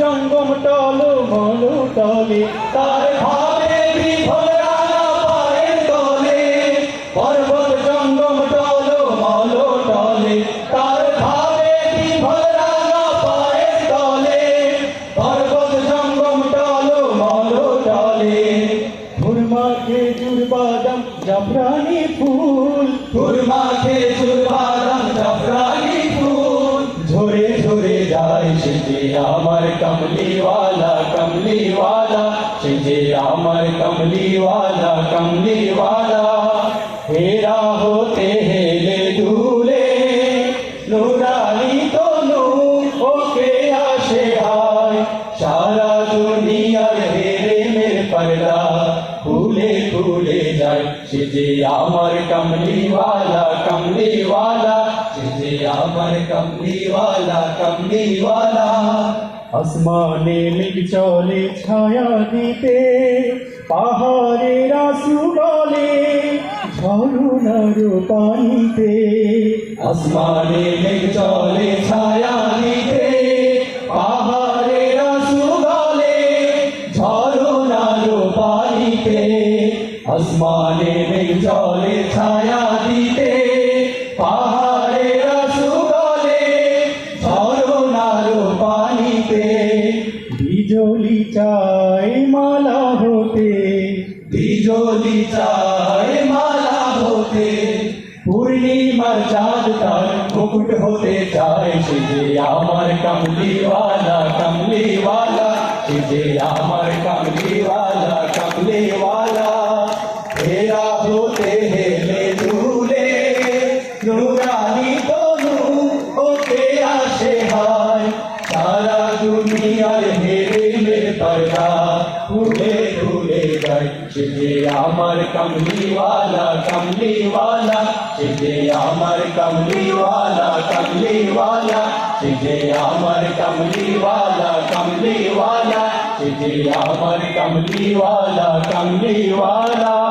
জঙ্গম টল মলু টলে। তার ভাবে বিভোগ রাঙা পায়ে তলে। পর্বত জঙ্গম টল মল টলে। তার ভাবে বিভোগ রাঙা পায়ে তলে। পর্বত জঙ্গম টল মল টলে। খুরমা খেজুর বাদাম জাফরানি ফুল। খুরমা খেজুর বাদাম জাফরানি ফুল। ঝরে ঝরে যায় সে যে আমার কমলিওয়ালা কমলিওয়ালা সে যে আমার কমলিওয়ালা কমলিওয়ালা হেরা হতে হেলে দুলে নুরানি তনু ওকে আসে হায় সারা দুনিয়ার হেরে মের পর্দা খুলে খুলে যায় সে যে আমার কমলিওয়ালা কমলিওয়ালা সে যে আমার কমলিওয়ালা কমলিওয়ালা আসমানে মেঘ চলে ছায়া দিতে পাহাড়ে রাসু বলে ঝরনার পানিতে আসমানে মেঘ চলে ছায়া দিতে পাহাড়ে রাসু বলে ঝরনার পানিতে আসমানে মেঘ বিজলি চাই মালা হতে। বিজলি চাই মালা হতে। পূর্ণিমার চাঁদ তার মুকুট হতে চায়। সে যে আমার কমলিওয়ালা কমলিওয়ালা। সে যে আমার কমলিওয়ালা কমলিওয়ালা। হেরা হতে হেলে দুলে নুরানি তনু ওকে আসে হায়। সারা দুনিয়ার হেরে মের উড়ে উড়ে যায়। সে যে আমার কমলিওয়ালা কমলিওয়ালা। সে যে আমার কমলিওয়ালা কমলিওয়ালা। সে যে আমার কমলিওয়ালা কমলিওয়ালা। সে যে আমার কমলিওয়ালা কমলিওয়ালা।